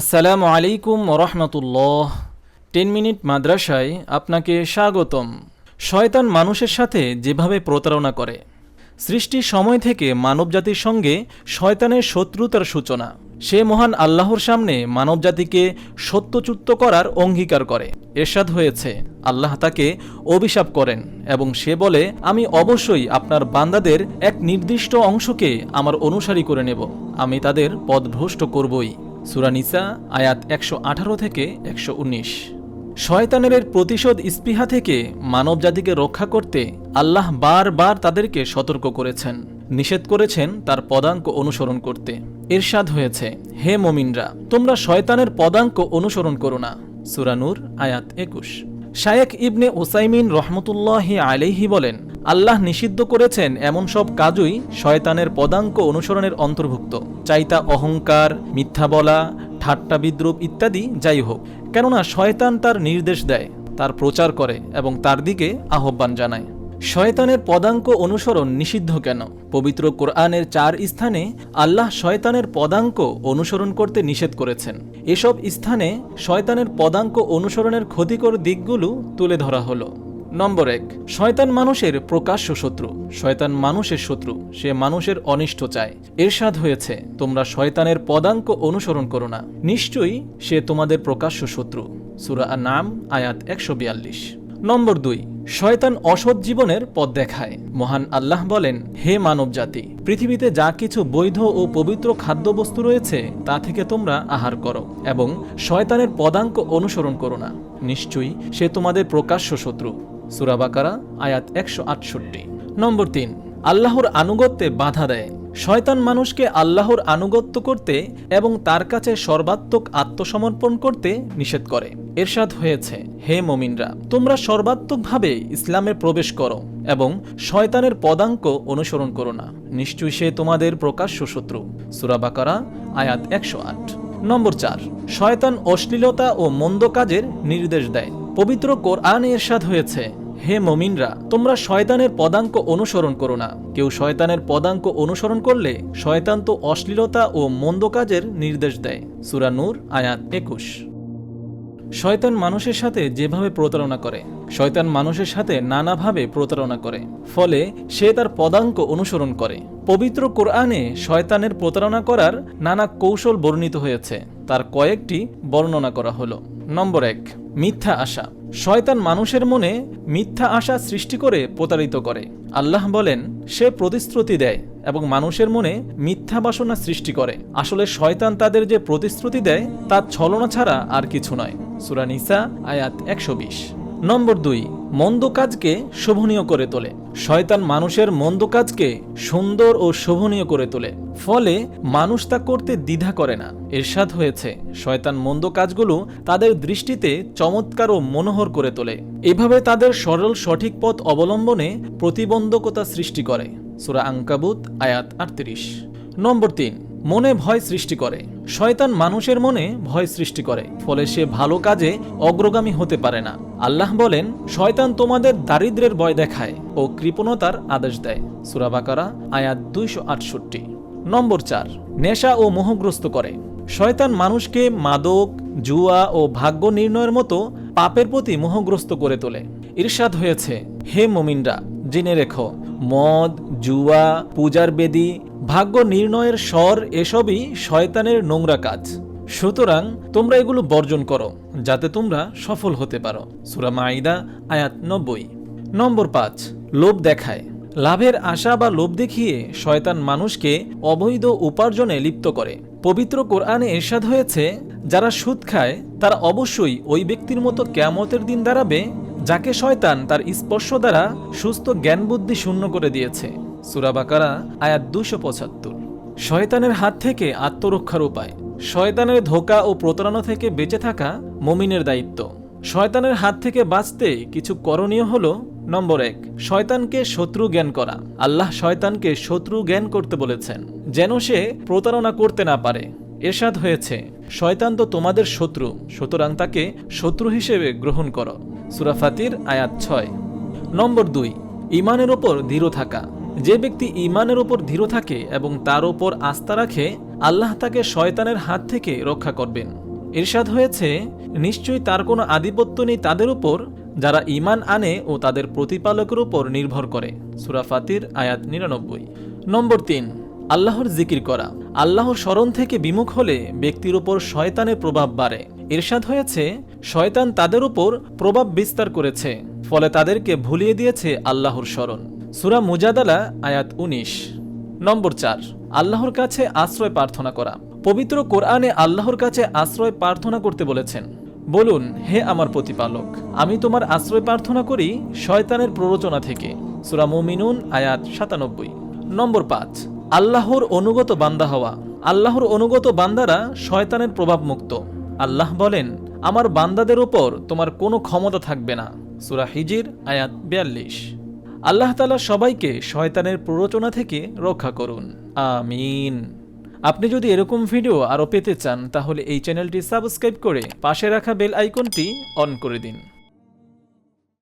আসসালামু আলাইকুম রহমতুল্লাহ। Ten minute মাদ্রাসায় আপনাকে স্বাগতম। শয়তান মানুষের সাথে যেভাবে প্রতারণা করে সৃষ্টির সময় থেকে মানবজাতির সঙ্গে শয়তানের শত্রুতার সূচনা। সে মহান আল্লাহর সামনে মানবজাতিকে সত্যচ্যুত করার অঙ্গীকার করে। এরশাদ হয়েছে, আল্লাহ তাকে অভিশাপ করেন এবং সে বলে, আমি অবশ্যই আপনার বান্দাদের এক নির্দিষ্ট অংশকে আমার অনুসারী করে নেব। আমি তাদের পদভ্রষ্ট করবই। সুরানিসা আয়াত একশো আঠারো থেকে একশো উনিশ। শয়তানের প্রতিশোধ স্পৃহা থেকে মানব জাতিকে রক্ষা করতে আল্লাহ বারবার তাদেরকে সতর্ক করেছেন। নিষেধ করেছেন তার পদাঙ্ক অনুসরণ করতে। এরশাদ হয়েছে, হে মমিনরা, তোমরা শয়তানের পদাঙ্ক অনুসরণ করো না। সুরানুর আয়াত একুশ। শায়েক ইবনে ওসাইমিন রহমতুল্লাহ আলাইহি বলেন, আল্লাহ নিষিদ্ধ করেছেন এমন সব কাজই শয়তানের পদাঙ্ক অনুসরণের অন্তর্ভুক্ত চাইতা অহংকার, মিথ্যা বলা, ঠাট্টা বিদ্রুপ ইত্যাদি যাই হোক। কেননা শয়তান তার নির্দেশ দেয়, তার প্রচার করে এবং তার দিকে আহ্বান জানায়। শয়তানের পদাঙ্ক অনুসরণ নিষিদ্ধ কেন? পবিত্র কোরআনের চার স্থানে আল্লাহ শয়তানের পদাঙ্ক অনুসরণ করতে নিষেধ করেছেন। এসব স্থানে শয়তানের পদাঙ্ক অনুসরণের ক্ষতিকর দিকগুলো তুলে ধরা হলো। নম্বর এক, শয়তান মানুষের প্রকাশ্য শত্রু। শয়তান মানুষের শত্রু, সে মানুষের অনিষ্ট চায়। এরশাদ হয়েছে, তোমরা শয়তানের পদাঙ্ক অনুসরণ করো না। নিশ্চয়ই সে তোমাদের প্রকাশ্য শত্রু। সুরা নাম আয়াত একশো বিয়াল্লিশ। নম্বর দুই শয়তান অসৎ জীবনের পথ দেখায়। মহান আল্লাহ বলেন, হে মানব জাতি পৃথিবীতে যা কিছু বৈধ ও পবিত্র খাদ্যবস্তু রয়েছে, তা থেকে তোমরা আহার করো এবং শয়তানের পদাঙ্ক অনুসরণ করো না। নিশ্চয়ই সে তোমাদের প্রকাশ্য শত্রু। সুরাবাকারা আয়াত একশো আটষট্টি। নম্বর তিন, আল্লাহর আনুগত্যে বাধা দেয়। শয়তান মানুষকে আল্লাহর আনুগত্য করতে এবং তার কাছে সর্বাত্মক আত্মসমর্পণ করতে নিষেধ করে। এরশাদ হয়েছে, হে মমিনরা, তোমরা সর্বাত্মকভাবে ইসলামে প্রবেশ করো এবং শয়তানের পদাঙ্ক অনুসরণ করো না। নিশ্চয়ই সে তোমাদের প্রকাশ্য শত্রু। সুরাবাকারা আয়াত একশো আট। নম্বর চার, শয়তান অশ্লীলতা ও মন্দ কাজের নির্দেশ দেয়। পবিত্র কোরআন এরশাদ হয়েছে হে মমিনরা, তোমরা শয়তানের পদাঙ্ক অনুসরণ করো না। কেউ শয়তানের পদাঙ্ক অনুসরণ করলে, শয়তান তো অশ্লীলতা ও মন্দ কাজের নির্দেশ দেয়। সুরা নূর, আয়াত একুশ। শয়তান মানুষের সাথে যেভাবে প্রতারণা করে, শয়তান মানুষের সাথে নানাভাবে প্রতারণা করে। ফলে সে তার পদাঙ্ক অনুসরণ করে। পবিত্র কোরআনে শয়তানের প্রতারণা করার নানা কৌশল বর্ণিত হয়েছে। তার কয়েকটি বর্ণনা করা হলো। নম্বর এক, মিথ্যা আশা। শয়তান মানুষের মনে মিথ্যা আশা সৃষ্টি করে প্রতারিত করে। আল্লাহ বলেন, সে প্রতিশ্রুতি দেয় এবং মানুষের মনে মিথ্যা বাসনা সৃষ্টি করে। আসলে শয়তান তাদের যে প্রতিশ্রুতি দেয় তা ছলনা ছাড়া আর কিছু নয়। সুরানিসা আয়াত একশো বিশ। নম্বর দুই, মন্দ কাজকে শোভনীয় করে তোলে। শয়তান মানুষের মন্দ কাজকে সুন্দর ও শোভনীয় করে তোলে। ফলে মানুষ তা করতে দ্বিধা করে না। এরশাদ হয়েছে, শয়তান মন্দ কাজগুলো তাদের দৃষ্টিতে চমৎকার ও মনোহর করে তোলে। এভাবে তাদের সরল সঠিক পথ অবলম্বনে প্রতিবন্ধকতা সৃষ্টি করে। সুরা আঙ্কাবুত আয়াত আটত্রিশ। নম্বর তিন, মনে ভয় সৃষ্টি করে। শয়তান মানুষের মনে ভয় সৃষ্টি করে, ফলে সে ভালো কাজে অগ্রগামী হতে পারে না। আল্লাহ বলেন, শয়তান তোমাদের দারিদ্রের ভয় দেখায় ও কৃপণতার আদেশ দেয়। সুরাবাকারা আয়াত দুইশো আটষট্টি। নম্বর চার, নেশা ও মোহগ্রস্ত করে। শয়তান মানুষকে মাদক, জুয়া ও ভাগ্য নির্ণয়ের মতো পাপের প্রতি মোহগ্রস্ত করে তোলে। ঈর্ষাদ হয়েছে, হে মমিনরা, জেনে রেখো, মদ, জুয়া, পূজার বেদি ভাগ্য নির্ণয়ের স্বর এসবই শয়তানের নোংরা কাজ। সুতরাং তোমরা এগুলো বর্জন করো, যাতে তোমরা সফল হতে পারো। সুরা মাইদা আয়াত নব্বই। নম্বর পাঁচ, লোভ দেখায়। লাভের আশা বা লোভ দেখিয়ে শয়তান মানুষকে অবৈধ উপার্জনে লিপ্ত করে। পবিত্র কোরআনে এরশাদ হয়েছে, যারা সুদ খায়, তারা অবশ্যই ওই ব্যক্তির মতো কেয়ামতের দিন দাঁড়াবে, যাকে শয়তান তার স্পর্শ দ্বারা সুস্থ জ্ঞান বুদ্ধি শূন্য করে দিয়েছে। সুরাবাকারা আয়াত দুশো পঁচাত্তর। শয়তানের হাত থেকে আত্মরক্ষার উপায়। শয়তানের ধোকা ও প্রতারণা থেকে বেঁচে থাকা মমিনের দায়িত্ব। শয়তানের হাত থেকে বাঁচতে কিছু করণীয় হলো, নম্বর এক, শয়তানকে শত্রু জ্ঞান করা। আল্লাহ শয়তানকে শত্রু জ্ঞান করতে বলেছেন, যেন সে প্রতারণা করতে না পারে। এরশাদ হয়েছে, শয়তান তো তোমাদের শত্রু, সুতরাং তাকে শত্রু হিসেবে গ্রহণ করো। সুরাফাতির আয়াত ছয়। নম্বর দুই ইমানের ওপর দৃঢ় থাকা। যে ব্যক্তি ইমানের ওপর দৃঢ় থাকে এবং তার ওপর আস্থা রাখে, আল্লাহ তাকে শয়তানের হাত থেকে রক্ষা করবেন। ইরশাদ হয়েছে, নিশ্চয়ই তার কোনো আধিপত্য নেই তাদের উপর, যারা ঈমান আনে ও তাদের প্রতিপালকের উপর নির্ভর করে। সুরাফাতির আয়াত নিরানব্বই। নম্বর তিন, আল্লাহর জিকির করা। আল্লাহর স্মরণ থেকে বিমুখ হলে ব্যক্তির উপর শয়তানের প্রভাব বাড়ে। ইরশাদ হয়েছে, শয়তান তাদের উপর প্রভাব বিস্তার করেছে, ফলে তাদেরকে ভুলিয়ে দিয়েছে আল্লাহর স্মরণ। সুরা মুজাদালা, আয়াত উনিশ, নম্বর চার। আল্লাহর কাছে আশ্রয় প্রার্থনা করা। পবিত্র কোরআনে আল্লাহর কাছে আশ্রয় প্রার্থনা করতে বলেছেন, বলুন, হে আমার প্রতিপালক, আমি তোমার আশ্রয় প্রার্থনা করি শয়তানের প্ররোচনা থেকে। সুরা মুমিনুন, আয়াত সাতানব্বই, নম্বর পাঁচ। আল্লাহর অনুগত বান্দা হওয়া। আল্লাহর অনুগত বান্দারা শয়তানের প্রভাব মুক্ত আল্লাহ বলেন, আমার বান্দাদের উপর তোমার কোনো ক্ষমতা থাকবে না। সুরা হিজির, আয়াত বিয়াল্লিশ। আল্লাহ তালা সবাইকে শয়তানের প্ররোচনা থেকে রক্ষা করুন। আমিন। আপনি যদি এরকম ভিডিও আরও পেতে চান, তাহলে এই চ্যানেলটি সাবস্ক্রাইব করে পাশে রাখা বেল আইকনটি অন করে দিন।